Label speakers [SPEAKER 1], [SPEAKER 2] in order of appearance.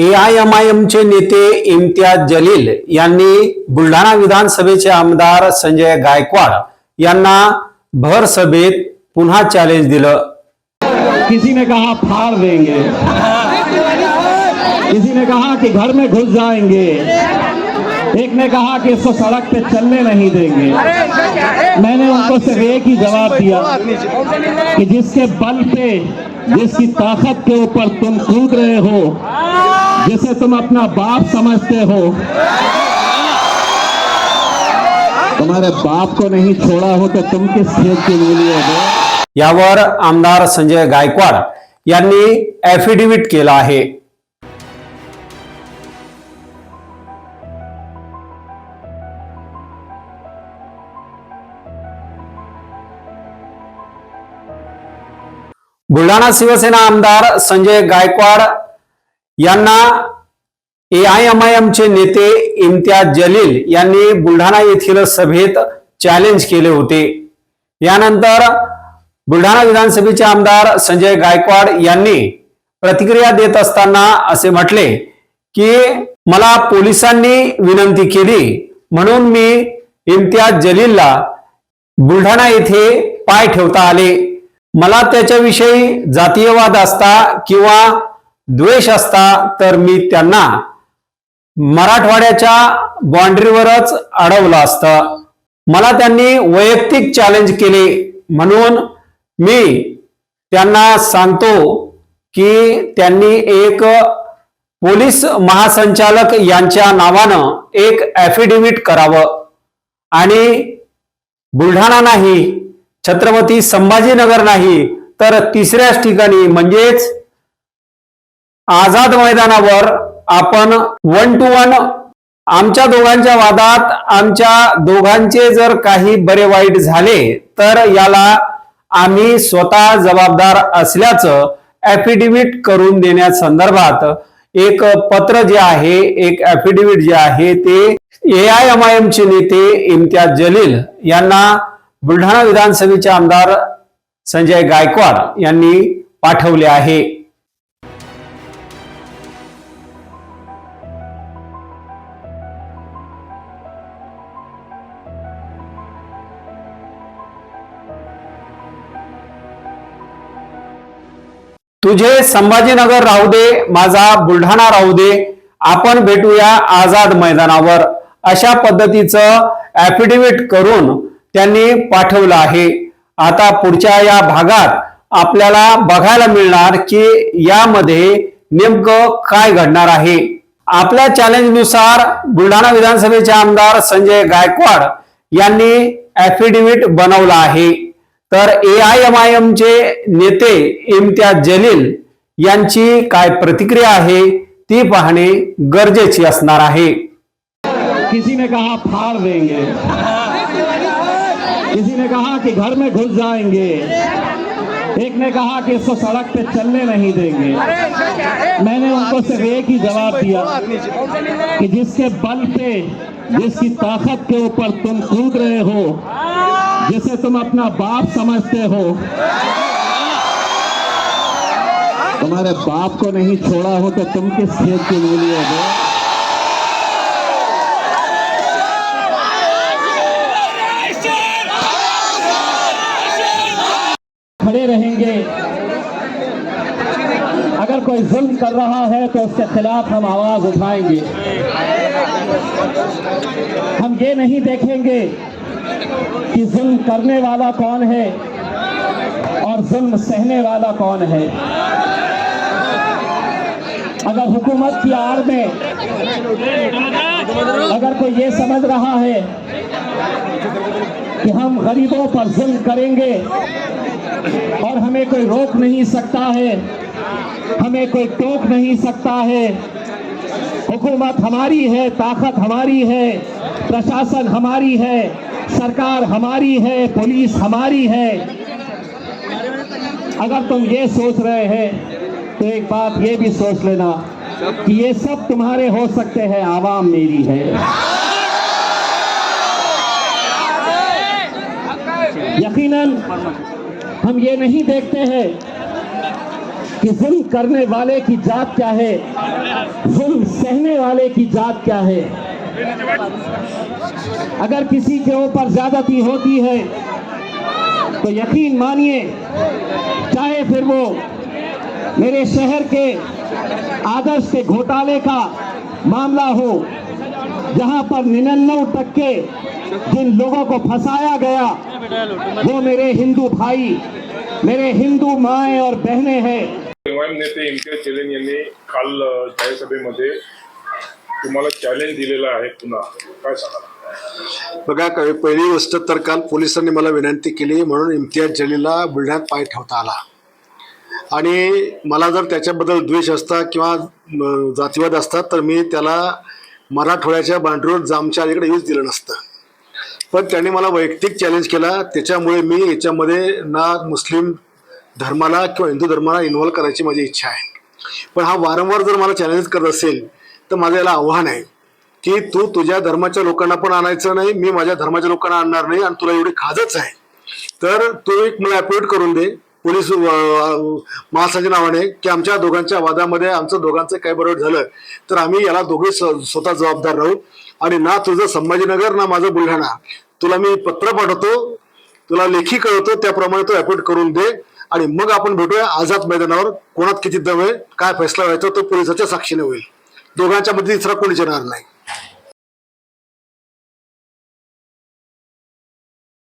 [SPEAKER 1] A I M I एमचे नेते इम्तियाज़ जलील यांनी बुलढाणा विधानसभेचे आमदार संजय गायकवाड यांना भर सभेत पुन्हा चॅलेंज दिलं.
[SPEAKER 2] किसी ने कहा फाड़ देंगे। किसी ने कहा कि घर में घुस जाएँगे। एक ने कहा कि इसको सड़क पे चलने नहीं देंगे। मैंने उनको सिर्फ़ एक ही जवाब दिया कि जिसके बल पे, जिसकी ताकत के ऊपर तुम कूद रहे हो जिसे तुम अपना बाप समझते हो। तुम्हारे बाप को नहीं छोड़ा हो तो तुम किस की मूली हो?
[SPEAKER 1] यावर आमदार संजय गायकवाड यांनी ऍफिडेव्हिट केलं आहे. बुलढाणा शिवसेना आमदार संजय गायकवाड यांना ए आय एम आय एमचे नेते इम्तियाज जलील यांनी बुलढाणा येथील सभेत चॅलेंज केले होते. यानंतर बुलढाणा विधानसभेचे आमदार संजय गायकवाड यांनी प्रतिक्रिया देत असताना असे म्हटले की मला पोलिसांनी विनंती केली म्हणून मी इम्तियाज जलीलला बुलढाणा येथे पाय ठेवता आले. मला त्याच्याविषयी जातीयवाद असता किंवा द्वेष असता तर मी त्यांना मराठवाड्याच्या बाँड्रीवरच अडवलं असतं. मला त्यांनी वैयक्तिक चॅलेंज केले. म्हणून मी त्यांना सांगतो की त्यांनी एक पोलीस महासंचालक यांच्या नावानं एक ॲफिडेव्हिट करावं. आणि बुलढाणा नाही छत्रपती संभाजीनगर नाही तर तिसऱ्याच ठिकाणी म्हणजेच आझाद मैदानावर आपण वन टू वन आमच्या दोघांच्या वादात आमच्या दोघांचे जर काही बरे वाईट झाले तर याला आम्ही स्वतः जबाबदार असल्याचं ऍफिडेव्हिट करून देण्यासंदर्भात एक पत्र जे आहे एक ऍफिडेव्हिट जे आहे ते ए आय एम आय एमचे नेते इम्तियाज जलील यांना बुलढाणा विधानसभेचे आमदार संजय गायकवाड यांनी पाठवले आहे. तुझे संभाजीनगर राहू दे माझा बुलढाणा राहू दे आपण भेटूया आझाद मैदानावर. अशा पद्धतीचं ऍफिडेव्हिट करून त्यांनी पाठवलं आहे. आता पुढच्या या भागात आपल्याला बघायला मिळणार की यामध्ये नेमकं काय घडणार आहे. आपल्या चॅलेंजनुसार बुलढाणा विधानसभेचे आमदार संजय गायकवाड यांनी ऍफिडेव्हिट बनवलं आहे. तर ए एमचे नेते इम्तियाज़ जलील यांची काय प्रतिक्रिया आहे, ती पाहणे गरजेची असणार आहे.
[SPEAKER 2] किसी ने कहा फाड़ देंगे। किसी ने कहा कि घर में घुस जाएँगे। एक ने कहा कि इसको सड़क पे चलने नहीं देंगे। मैंने उनको सिर्फ़ एक ही जवाब दिया कि जिसके बल पे, जिसकी ताकत के ऊपर तुम कूद रहे हो जिसे तुम अपना बाप समझते हो। तुम्हारे बाप को नहीं छोड़ा हो तो तुम किस खेत की मूली हो? खड़े रहेंगे। अगर कोई जुल्म कर रहा है तो उसके खिलाफ हम आवाज़ उठाएँगे। हम ये नहीं देखेंगे कि जुल्म करने वाला कौन है और जुल्म सहने वाला कौन है? अगर हुकूमत की आड़ में अगर कोई ये समझ रहा है कि हम गरीबों पर जुल्म करेंगे और हमें कोई रोक नहीं सकता है, हमें कोई टोक नहीं सकता है, हुकूमत हमारी है, ताकत हमारी है, प्रशासन हमारी है सरकार हमारी है, पुलिस हमारी है। अगर तुम ये सोच रहे हैं तो एक बात ये भी सोच लेना कि ये सब तुम्हारे हो सकते हैं, आवाम मेरी है। यकीनन, हम ये नहीं देखते हैं कि जुल्म करने वाले की जात क्या है, जुल्म सहने वाले की जात क्या है। अगर किसी के ऊपर ज्यादती होती है तो यकीन मानिए, चाहे फिर वो मेरे शहर के आदर्श के घोटाले का मामला हो, जहाँ पर निन्यानवे टक्के जिन लोगों को फंसाया गया, वो मेरे हिंदू भाई, मेरे हिंदू माए और बहनें हैं।
[SPEAKER 3] जलील यांनी काल तुम्हाला चॅलेंज दिलेलं आहे पुन्हा. काय सांगा
[SPEAKER 4] बघा क- पहिली गोष्ट तर काल पोलिसांनी मला विनंती केली म्हणून इम्तियाज जलीला बुलढाण्यात पाय ठेवता आला. आणि मला जर त्याच्याबद्दल द्वेष असता किंवा जातीवाद असता तर मी त्याला मराठवाड्याच्या बांडरोड जामच्या अलीकडे यूज दिलं नसतं. पण त्यांनी मला वैयक्तिक चॅलेंज केला. त्याच्यामुळे मी याच्यामध्ये ना मुस्लिम धर्माला किंवा हिंदू धर्माला इन्व्हॉल्व करायची माझी इच्छा आहे. पण हा वारंवार जर मला चॅलेंज करत असेल तर माझं याला आव्हान आहे की तू तुझ्या धर्माच्या लोकांना पण आणायचं नाही मी माझ्या धर्माच्या लोकांना आणणार नाही आणि तुला एवढी खाजच आहे. तर तू एक मला अपलोड करून दे पोलीस अं, महासंघाच्या नावाने की आमच्या दोघांच्या वादामध्ये आमचं दोघांचं काय बरोबर झालं तर आम्ही याला दोघे स्वतः जबाबदार राहू. आणि ना तुझं संभाजीनगर ना माझं बुलढाणा. तुला मी पत्र पाठवतो तुला लेखी कळवतो त्याप्रमाणे तो अपलोड करून दे. आणि मग आपण भेटूया आझाद मैदानावर. कोणात किती दम आहे काय फैसला व्हायचा तो पोलिसाच्या साक्षीने होईल. दोघांच्या मध्ये तिसरा कोणी येणार नाही.